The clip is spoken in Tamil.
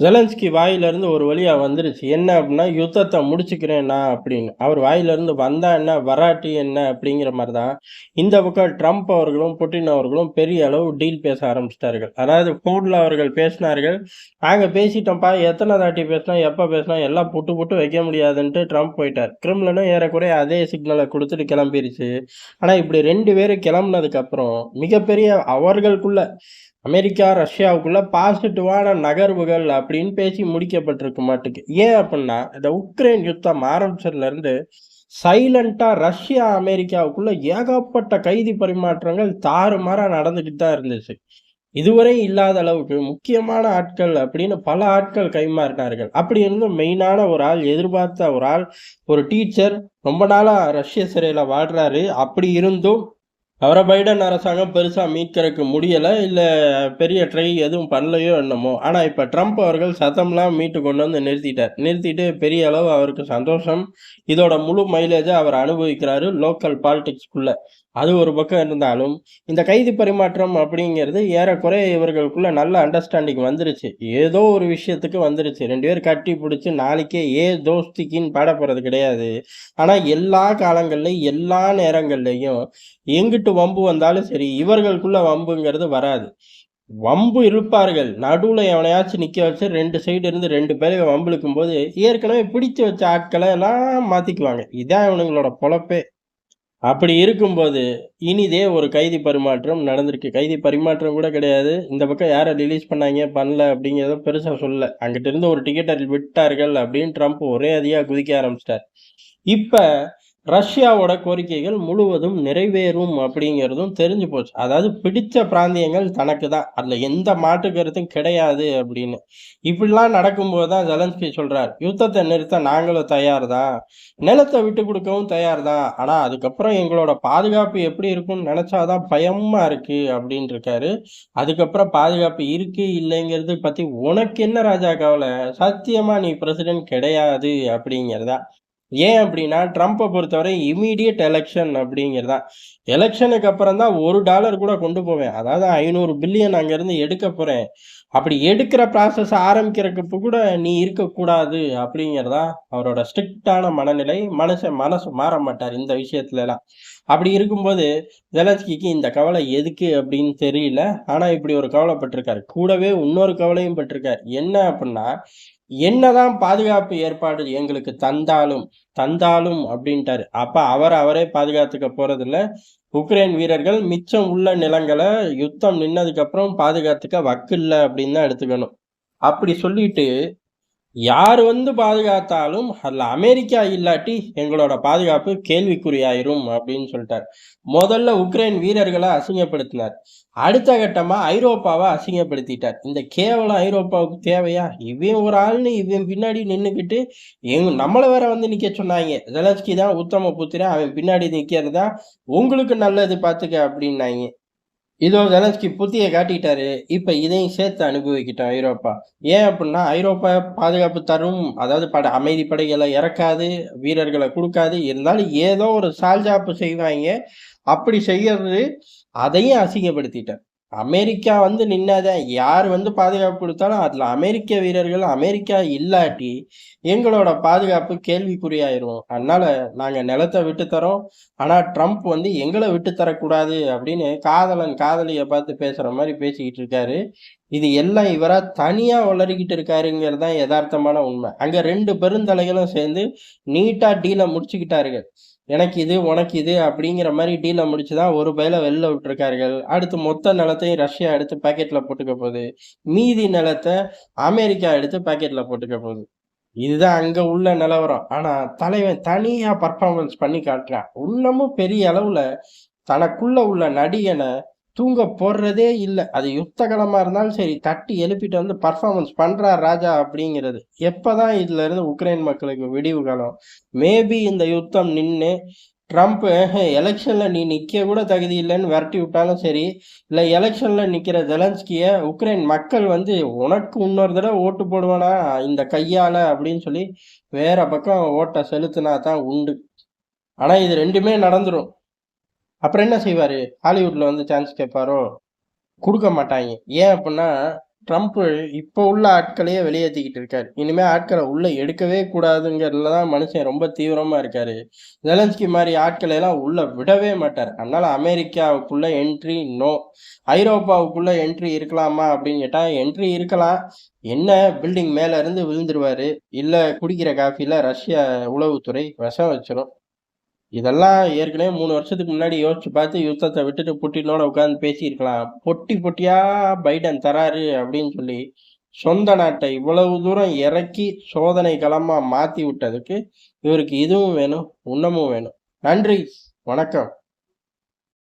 ஜெலன்ஸ்கி வாயிலிருந்து ஒரு வழியாக வந்துருச்சு. என்ன அப்படின்னா யுத்தத்தை முடிச்சுக்கிறேன்னா அப்படின்னு. அவர் வாயிலிருந்து வந்தா என்ன, வராட்டி என்ன அப்படிங்கிற மாதிரி தான். இந்த பக்கம் ட்ரம்ப் அவர்களும், புட்டின் அவர்களும் பெரிய அளவு டீல் பேச ஆரம்பிச்சிட்டார்கள் அதாவது ஃபோனில் அவர்கள் பேசினார்கள். நாங்கள் பேசிட்டோம்ப்பா, எத்தனை தாட்டி பேசினா எப்போ பேசினா எல்லாம் புட்டு புட்டு வைக்க முடியாதுன்ட்டு ட்ரம்ப் போயிட்டார். கிரிம்லனும் ஏறக்குறைய அதே சிக்னலை கொடுத்துட்டு கிளம்பிருச்சு. ஆனால் இப்படி ரெண்டு பேரும் கிளம்புனதுக்கப்புறம் மிகப்பெரிய அவர்களுக்குள்ள அமெரிக்கா, ரஷ்யாவுக்குள்ள பாசிட்டிவான நகர்வுகள் அப்படின்னு பேசி முடிக்கப்பட்டிருக்கு மாட்டுக்கு. ஏன் அப்படின்னா இந்த உக்ரைன் யுத்தம் ஆரம்பிச்சதுலேருந்து சைலண்டாக ரஷ்யா, அமெரிக்காவுக்குள்ள ஏகப்பட்ட கைதி பரிமாற்றங்கள் தாறுமாறாக நடந்துகிட்டு தான் இருந்துச்சு. இதுவரை இல்லாத அளவுக்கு முக்கியமான ஆட்கள் அப்படின்னு பல ஆட்கள் கைமாறினார்கள். அப்படி இருந்தும் மெயினான ஒரு ஆள், எதிர்பார்த்த ஒரு ஆள், ஒரு டீச்சர் ரொம்ப நாளாக ரஷ்ய சிறையில் வாடுறாரு. அப்படி இருந்தும் அவரை பைடன் அரசாங்கம் பெருசாக மீட்கிறதுக்கு முடியலை இல்லை பெரிய ட்ரை எதுவும் பண்ணலையோ என்னமோ! ஆனால் இப்போ ட்ரம்ப் அவர்கள் சத்தம்லாம் மீட்டு கொண்டு வந்து நிறுத்திட்டார். நிறுத்திட்டு பெரிய அளவு அவருக்கு சந்தோஷம். இதோட முழு மைலேஜை அவர் அனுபவிக்கிறாரு லோக்கல் பாலிடிக்ஸ்க்குள்ள. அது ஒரு பக்கம் இருந்தாலும், இந்த கைதி பரிமாற்றம் அப்படிங்கிறது ஏறக்குறைய இவர்களுக்குள்ள நல்ல அண்டர்ஸ்டாண்டிங் வந்துருச்சு. ஏதோ ஒரு விஷயத்துக்கு வந்துருச்சு. 2 பேரும் கட்டி பிடிச்சி நாளைக்கே ஏ தோஸ்திக்கின்னு பாட போகிறது கிடையாது. ஆனால் எல்லா காலங்கள்லையும் எல்லா நேரங்கள்லையும் எங்கிட்டு வம்பு வந்தாலும் சரி, இவர்களுக்குள்ள வம்புங்கிறது வராது. வம்பு இருப்பார்கள் நடுவில் எவனையாச்சும் நிற்க வச்சு ரெண்டு சைடு இருந்து ரெண்டு பேரையும் வம்பு இழுக்கும்போது, ஏற்கனவே பிடிச்சு வச்ச ஆட்களை எல்லாம் மாற்றிக்குவாங்க இதான் இவனுங்களோட பொழப்பே. அப்படி இருக்கும்போது, இனிதே ஒரு கைதி பரிமாற்றம் நடந்திருக்கு. கைதி பரிமாற்றம் கூட கிடையாது. இந்த பக்கம் யாரை ரிலீஸ் பண்ணாங்க பண்ணல அப்படிங்கிறத பெருசாக சொல்லல. அங்கிட்டிருந்து ஒரு டிக்கெட்டை விட்டார்கள் அப்படின்னு ட்ரம்ப் ஒரே அடியா குதிக்க ஆரம்பிச்சிட்டார் இப்போ ரஷ்யாவோட கோரிக்கைகள் முழுவதும் நிறைவேறும் அப்படிங்கிறதும் தெரிஞ்சு போச்சு. அதாவது பிடித்த பிராந்தியங்கள் தனக்கு தான். அதில் எந்த மாற்று கருத்தும் கிடையாது அப்படின்னு. இப்படிலாம் நடக்கும்போது தான் ஜெலன்ஸ்கி சொல்கிறார் யுத்தத்தை நிறுத்த நாங்களும் தயார் தான். நிலத்தை விட்டு கொடுக்கவும் தயார் தான். ஆனால் அதுக்கப்புறம் எங்களோட பாதுகாப்பு எப்படி இருக்கும்னு நினச்சாதான் தான் இருக்குது அப்படின்னு அப்படின்ருக்காரு. அதுக்கப்புறம் பாதுகாப்பு இருக்கு, இல்லைங்கிறது பற்றி உனக்கு என்ன ராஜா கவலை சத்தியமாக நீ பிரசிடென்ட் கிடையாது அப்படிங்கிறது தான். ஏன் அப்படின்னா, ட்ரம்ப்பை பொறுத்தவரை இமீடியட் எலக்ஷன் அப்படிங்கிறது தான். அப்புறம் தான் ஒரு டாலர் கூட கொண்டு போவேன். அதாவது ஐநூறு பில்லியன் அங்கேருந்து எடுக்க போறேன். அப்படி எடுக்கிற ப்ராசஸ் ஆரம்பிக்கிறதுக்கு கூட நீ இருக்கக்கூடாது அப்படிங்கிறதா தான் அவரோட ஸ்ட்ரிக்ட்டான மனநிலை. மனுஷன் மனசு மாற மாட்டார் இந்த விஷயத்துலலாம். அப்படி இருக்கும்போது, ஜெலன்ஸ்கிக்கு இந்த கவலை எதுக்கு அப்படின்னு தெரியல. ஆனா இப்படி ஒரு கவலைப்பட்டிருக்காரு. கூடவே இன்னொரு கவலையும் பட்டிருக்காரு என்ன அப்படின்னா என்னதான் பாதுகாப்பு ஏற்பாடு எங்களுக்கு தந்தாலும் தந்தாலும் அப்படின்ட்டாரு. அப்ப அவர் அவரே பாதுகாத்துக்க போறதில்ல. உக்ரைன் வீரர்கள் மிச்சம் உள்ள நிலங்களை யுத்தம் நின்னதுக்கு அப்புறம் பாதுகாத்துக்க வக்கில்ல அப்படின்னு தான் எடுத்துக்கணும். அப்படி சொல்லிட்டு, யார் வந்து பாதுகாத்தாலும் அதில் அமெரிக்கா இல்லாட்டி எங்களோட பாதுகாப்பு கேள்விக்குறியாயிரும் அப்படின்னு சொல்லிட்டார் முதல்ல உக்ரைன் வீரர்களை அசிங்கப்படுத்தினார். அடுத்த கட்டமாக ஐரோப்பாவை அசிங்கப்படுத்திட்டார். இந்த கேவலம் ஐரோப்பாவுக்கு தேவையா? இவன் ஒரு ஆள்னு இவன் பின்னாடி நின்றுக்கிட்டு எங் நம்மளை வேற வந்து நிற்க சொன்னாங்க ஜலஸ்கி தான் உத்தம புத்திரன். அவன் பின்னாடி நிற்கிறது தான் உங்களுக்கு நல்லது பார்த்துக்க அப்படின்னாங்க இதோ ஜெலன்ஸ்கி புத்தியை காட்டிட்டாரு. இப்போ இதையும் சேர்த்து அனுபவிக்கிட்டோம் ஐரோப்பா. ஏன் அப்படின்னா ஐரோப்பா பாதுகாப்பு தரும். அதாவது பட அமைதி படைகளை இறக்காது, வீரர்களை கொடுக்காது இருந்தாலும் ஏதோ ஒரு சால்ஜாப்பு செய்வாங்க அப்படி செய்யறது அதையும் அசிங்கப்படுத்திட்டார். அமெரிக்கா வந்து நின்னாதான் யார் வந்து பாதுகாப்பு கொடுத்தாலும் அதில் அமெரிக்க வீரர்கள் அமெரிக்கா இல்லாட்டி, எங்களோட பாதுகாப்பு கேள்விக்குறியாயிரும். அதனால நாங்கள் நிலத்தை விட்டு ஆனால் ட்ரம்ப் வந்து எங்களை விட்டு தரக்கூடாது அப்படின்னு காதலன் காதலியை பார்த்து பேசுகிற மாதிரி பேசிக்கிட்டு இருக்காரு. இது எல்லாம் இவராக தனியாக வளரிக்கிட்டு இருக்காருங்கிறது தான் எதார்த்தமான உண்மை அங்கே ரெண்டு பெருந்தலைகளும் சேர்ந்து நீட்டாக டீலை முடிச்சுக்கிட்டாருங்க எனக்கு இது, உனக்கு இது அப்படிங்கிற மாதிரி டீலை முடிச்சு தான் ஒரு பயில வெளில விட்டுருக்கார்கள். அடுத்து மொத்த நிலத்தையும் ரஷ்யா எடுத்து பாக்கெட்டில் போட்டுக்க போகுது மீதி நிலத்த அமெரிக்கா எடுத்து பாக்கெட்டில் போட்டுக்க போகுது இதுதான் அங்கே உள்ள நிலவரம். ஆனால் தலைவன் தனியாக பர்ஃபார்மன்ஸ் பண்ணி காட்டுறான். இன்னமும் பெரிய அளவில் தனக்குள்ள உள்ள நடிகனை தூங்க போடுறதே இல்லை அது யுத்த இருந்தாலும் சரி, தட்டி எழுப்பிட்டு வந்து பர்ஃபார்மன்ஸ் பண்ணுறா ராஜா அப்படிங்கிறது. எப்போ தான் இதுலேருந்து உக்ரைன் மக்களுக்கு விடிவு காலம்? மேபி இந்த யுத்தம் நின்று ட்ரம்ப் எலெக்ஷனில் நீ நிற்க கூட தகுதி இல்லைன்னு விரட்டி விட்டாலும் சரி, இல்லை எலெக்ஷனில் நிற்கிற ஜெலன்ஸ்கிய உக்ரைன் மக்கள் வந்து, "உனக்கு இன்னொரு தடவை ஓட்டு போடுவானா இந்த கையால் அப்படின்னு சொல்லி வேற பக்கம் ஓட்டை செலுத்தினா தான் உண்டு. ஆனால் இது ரெண்டுமே நடந்துடும் அப்புறம் என்ன செய்வார் ஹாலிவுட்டில் வந்து சான்ஸ் கேட்பாரோ? கொடுக்க மாட்டாங்க ஏன் அப்படின்னா ட்ரம்ப் இப்போ உள்ள ஆட்களையே வெளியேற்றிக்கிட்டு இருக்காரு. இனிமேல் ஆட்களை உள்ளே எடுக்கவே கூடாதுங்கிறதுல தான் மனுஷன் ரொம்ப தீவிரமாக இருக்கார் ஜெலன்ஸ்கி மாதிரி ஆட்களை எல்லாம் உள்ளே விடவே மாட்டார் அதனால அமெரிக்காவுக்குள்ள என்ட்ரி நோ. ஐரோப்பாவுக்குள்ளே என்ட்ரி இருக்கலாமா அப்படின்னு கேட்டால் என்ட்ரி இருக்கலாம். என்ன பில்டிங் மேலேருந்து இருந்து இல்லை குடிக்கிற காஃபியில் ரஷ்யா உளவுத்துறை விஷம் வச்சிடும் இதெல்லாம் ஏற்கனவே மூணு வருஷத்துக்கு முன்னாடி யோசிச்சு பார்த்து யுத்தத்தை விட்டுட்டு புட்டினோட உட்காந்து பேசியிருக்கலாம். பொட்டி பொட்டியா பைடன் தராரு அப்படின்னு சொல்லி, சொந்த நாட்டை இவ்வளவு தூரம் இறக்கி சோதனை களமா மாத்தி விட்டதுக்கு, இவருக்கு இதுவும் வேணும், உண்ணமும் வேணும். நன்றி, வணக்கம்.